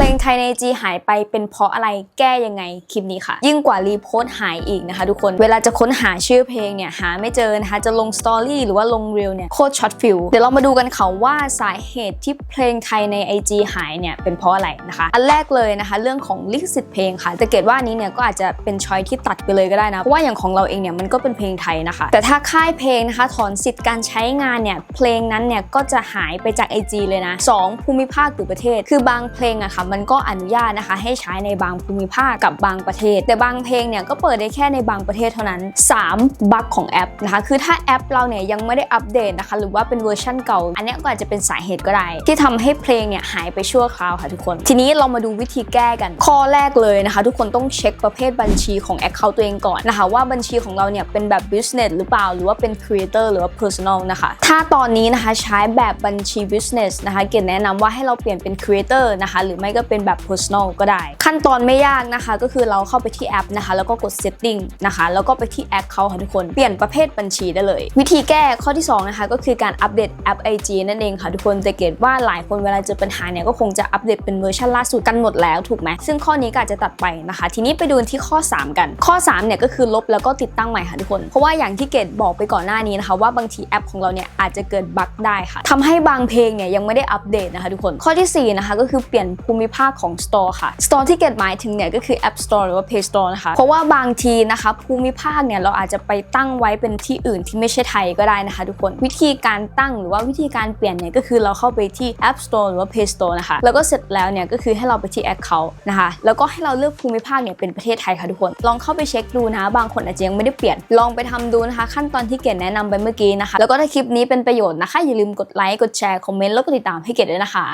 เพลงไทยใน IG หายไปเป็นเพราะอะไรแก้ยังไงคลิปนี้ค่ะ ยิ่งกว่ารีโพสต์หายอีกนะคะทุกคนเวลาจะค้นหาชื่อเพลงเนี่ยหาไม่เจอนะคะจะลงสตอรี่หรือว่าลงเรียลเนี่ยโคตรช็อตฟิลเดี๋ยวเรามาดูกันค่ะว่าสาเหตุที่เพลงไทยใน IG หายเนี่ยเป็นเพราะอะไรนะคะ อันแรกเลยนะคะ เรื่องของลิขสิทธิ์เพลงค่ะแต่เกตว่านี้เนี่ยก็อาจจะเป็นชอยที่ตัดไปเลยก็ได้นะเพราะว่าอย่างของเราเองเนี่ยมันก็เป็นเพลงไทยนะคะ แต่ถ้าค่ายเพลงนะคะถอนสิทธิ์การใช้งานเนี่ยเพลงนั้นเนี่ยก็จะหายไปจาก IG เลยนะสองภูมิภาคหรือประเทศ คือบางเพลงอะค่ะมันก็อนุญาตนะคะ ให้ใช้ในบางภูมิภาคกับบางประเทศ แต่บางเพลงเนี่ยก็เปิดได้แค่ในบางประเทศเท่านั้น 3. บั๊กของแอปนะคะ คือถ้าแอปเราเนี่ยยังไม่ได้อัปเดตนะคะ หรือว่าเป็นเวอร์ชันเก่า อันนี้ก็อาจจะเป็นสาเหตุก็ได้ ที่ทำให้เพลงเนี่ยหายไปชั่วคราวค่ะทุกคน ทีนี้เรามาดูวิธีแก้กัน ข้อแรกเลยนะคะ ทุกคนต้องเช็คประเภทบัญชีของ Account ตัวเองก่อนนะคะ ว่าบัญชีของเราเนี่ยเป็นแบบ business หรือเปล่า หรือว่าเป็น creator หรือว่า personal นะคะ ถ้าตอนนี้นะคะใช้แบบบัญชี business นะคะ เกดแนะนำว่าให้เราเปลี่ยนเป็น creator นะคะ หรือไม่ก็เป็นแบบ personal ก็ได้ ขั้นตอนไม่ยากนะคะ ก็คือเราเข้าไปที่แอปนะคะ แล้วก็กด setting นะคะ แล้วก็ไปที่ account ค่ะทุกคนเปลี่ยนประเภทบัญชีได้เลย วิธีแก้ข้อที่สองนะคะ ก็คือการอัปเดตแอป IG นั่นเองค่ะทุกคนจะเกตว่าหลายคนเวลาเจอปัญหาเนี่ยก็คงจะอัปเดตเป็นเวอร์ชันล่าสุดกันหมดแล้วถูกไหมซึ่งข้อนี้ก็อาจจะตัดไปนะคะ ทีนี้ไปดูที่ข้อ 3 กัน ข้อ3เนี่ยก็คือลบแล้วก็ติดตั้งใหม่ค่ะทุกคน เพราะว่าอย่างที่เกดบอกไปก่อนหน้านี้นะคะ ว่าบางทีแอปของเราเนี่ยอาจจะเกิดบั๊กได้ค่ะทำให้บางเพลงเนี่ยยังไม่ได้อัปเดตนะคะทุกคน ข้อทีสี่4นะคะก็คือเปลี่ยนภูมิภาคของ Store ค่ะ Store ที่เกดหมายถึงเนี่ยก็คือ App Store หรือว่า Play Store นะคะ เพราะว่าบางทีนะคะภูมิภาคเนี่ยเราอาจจะไปตั้งไว้เป็นที่อื่นที่ไม่ใช่ไทยก็ได้นะคะ ทุกคนวิธีการตั้งหรือว่าวิธีการเปลี่ยนเนี่ยก็คือเราเข้าไปที่ App Store หรือว่า Play Store นะคะ แล้วก็เสร็จแล้วเนี่ยก็คือให้เราไปที่ Account นะคะ แล้วก็ให้เราเลือกภูมิภาคเนี่ยเป็นประเทศไทยค่ะทุกคน ลองเข้าไปเช็คดูนะ บางคนอาจจะยังไม่ได้เปลี่ยน ลองไปทำดูนะคะ ขั้นตอนที่เกดแนะนำไปเมื่อกี้นะคะ แล้วก็ถ้าคลิปนี้เป็นประโยชน์นะคะ อย่าลืมกดไลค์ กดแชร์ คอมเมนต์ แล้วก็ติดตามให้เกดด้วยนะคะ